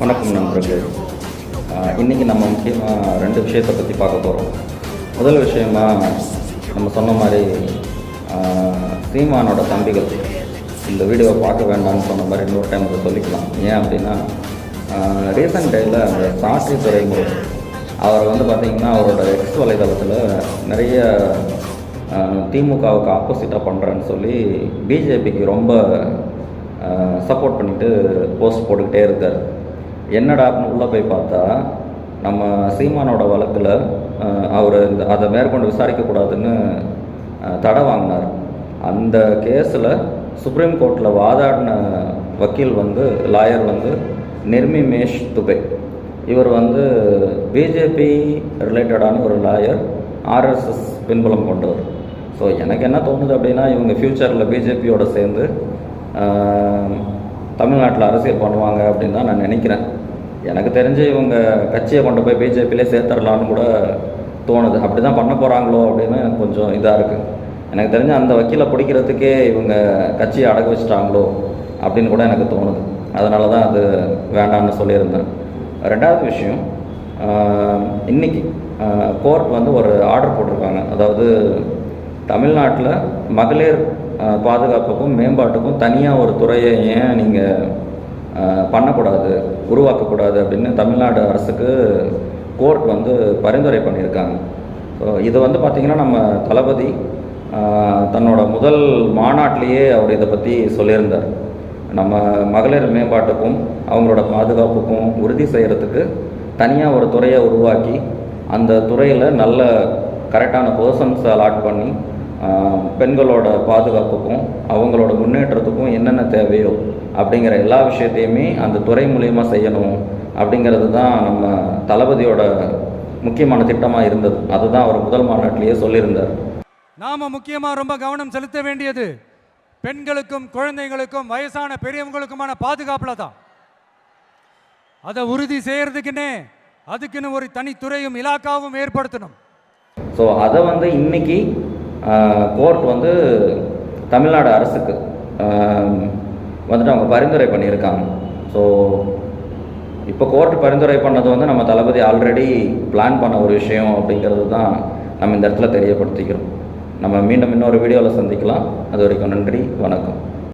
வணக்கம் நண்பர்களே. இன்றைக்கி இன்னைக்கு நம்ம முக்கியமாக ரெண்டு விஷயத்தை பற்றி பார்க்க போகிறோம் முதல் விஷயமா நம்ம சொன்ன மாதிரி ஆஹ் சீமானோட தம்பிகள் இந்த வீடியோவை பார்க்க வேண்டாம்னு சொன்ன மாதிரி இன்னொரு டைம் அதை சொல்லிக்கலாம். ஏன் அப்படின்னா ரீசெண்ட் டேயில் அந்த சாட்சி துறைமுறை அவர் வந்து பார்த்திங்கன்னா அவரோட எக்ஸ் வலைதளத்தில் நிறைய திமுகவுக்கு ஆப்போசிட்டாக பண்ணுறேன்னு சொல்லி பிஜேபிக்கு ரொம்ப சப்போர்ட் பண்ணிவிட்டு போஸ்ட் போட்டுக்கிட்டே இருக்கார். என்னடா அப்படின்னு உள்ளே போய் பார்த்தா நம்ம சீமானோட வழக்கில் அவர் இந்த அதை மேற்கொண்டு விசாரிக்கக்கூடாதுன்னு தடை வாங்கினார். அந்த கேஸில் சுப்ரீம் கோர்ட்டில் வாதாடின வக்கீல் வந்து லாயர் வந்து நிர்மி மேஷ் துபே. இவர் வந்து பிஜேபி ரிலேட்டடான ஒரு லாயர் ஆர்எஸ்எஸ் பின்புலம் கொண்டவர். ஸோ எனக்கு என்ன தோணுது அப்படின்னா இவங்க ஃப்யூச்சரில் பிஜேபியோடு சேர்ந்து தமிழ்நாட்டில் அரசியல் பண்ணுவாங்க அப்படின்னு தான் நான் நினைக்கிறேன். எனக்கு தெரிஞ்சு இவங்க கட்சியை கொண்டு போய் பிஜேபியிலே சேர்த்துடலான்னு கூட தோணுது. அப்படி தான் பண்ண போகிறாங்களோ அப்படின்னு எனக்கு கொஞ்சம் இதாக இருக்குது எனக்கு தெரிஞ்சு அந்த வக்கீலை பிடிக்கிறதுக்கே இவங்க கட்சியை அடகு வச்சிட்டாங்களோ அப்படின்னு கூட எனக்கு தோணுது. அதனால தான் அது வேண்டாம்னு சொல்லியிருந்தேன். ரெண்டாவது விஷயம் இன்றைக்கி இன்னைக்கு கோர்ட் வந்து ஒரு ஆர்டர் போட்டிருக்காங்க. அதாவது தமிழ்நாட்டில் மகளிர் பாதுகாப்புக்கும் மேம்பாட்டுக்கும் தனியாக ஒரு துறையை ஏன் நீங்கள் பண்ணக்கூடாது உருவாக்கக்கூடாது அப்படின்னு தமிழ்நாடு அரசுக்கு கோர்ட் வந்து பரிந்துரை பண்ணியிருக்காங்க. ஸோ இது வந்து பார்த்திங்கன்னா நம்ம தளபதி தன்னோட முதல் மாநாட்டிலேயே அவர் இதை பற்றி சொல்லியிருந்தார். நம்ம மகளிர் மேம்பாட்டுக்கும் அவங்களோட பாதுகாப்புக்கும் உறுதி செய்கிறதுக்கு தனியாக ஒரு துறையை உருவாக்கி அந்த துறையில் நல்ல கரெக்டான பர்சன்ஸை அலாட் பண்ணி பெண்களோட பாதுகாப்புக்கும் அவங்களோட முன்னேற்றத்துக்கும் என்னென்ன தேவையோ அப்படிங்கிற எல்லா விஷயத்தையுமே அந்த துறை மூலியமா செய்யணும் அப்படிங்கிறது தான் நம்ம தளபதியோட முக்கியமான திட்டமாக இருந்தது. அதுதான் அவர் முதல் மாநாட்டிலேயே சொல்லியிருந்தார். நாம முக்கியமா ரொம்ப கவனம் செலுத்த வேண்டியது பெண்களுக்கும் குழந்தைகளுக்கும் வயசான பெரியவங்களுக்குமான பாதுகாப்புல தான். அதை உறுதி செய்யறதுக்குன்னே அதுக்குன்னு ஒரு தனித்துறையும் இலாக்காவும் ஏற்படுத்தணும். ஸோ அதை வந்து இன்னைக்கு கோர்ட் வந்து தமிழ்நாடு அரசுக்கு வந்துட்டு அவங்க பரிந்துரை பண்ணியிருக்காங்க. ஸோ இப்போ கோர்ட் பரிந்துரை பண்ணது வந்து நம்ம தளபதி ஆல்ரெடி பிளான் பண்ண ஒரு விஷயம் அப்படிங்கிறது தான் நம்ம இந்த இடத்துல தெரியப்படுத்திக்கிறோம். நம்ம மீண்டும் இன்னொரு வீடியோவில் சந்திக்கலாம். அது வரைக்கும் நன்றி வணக்கம்.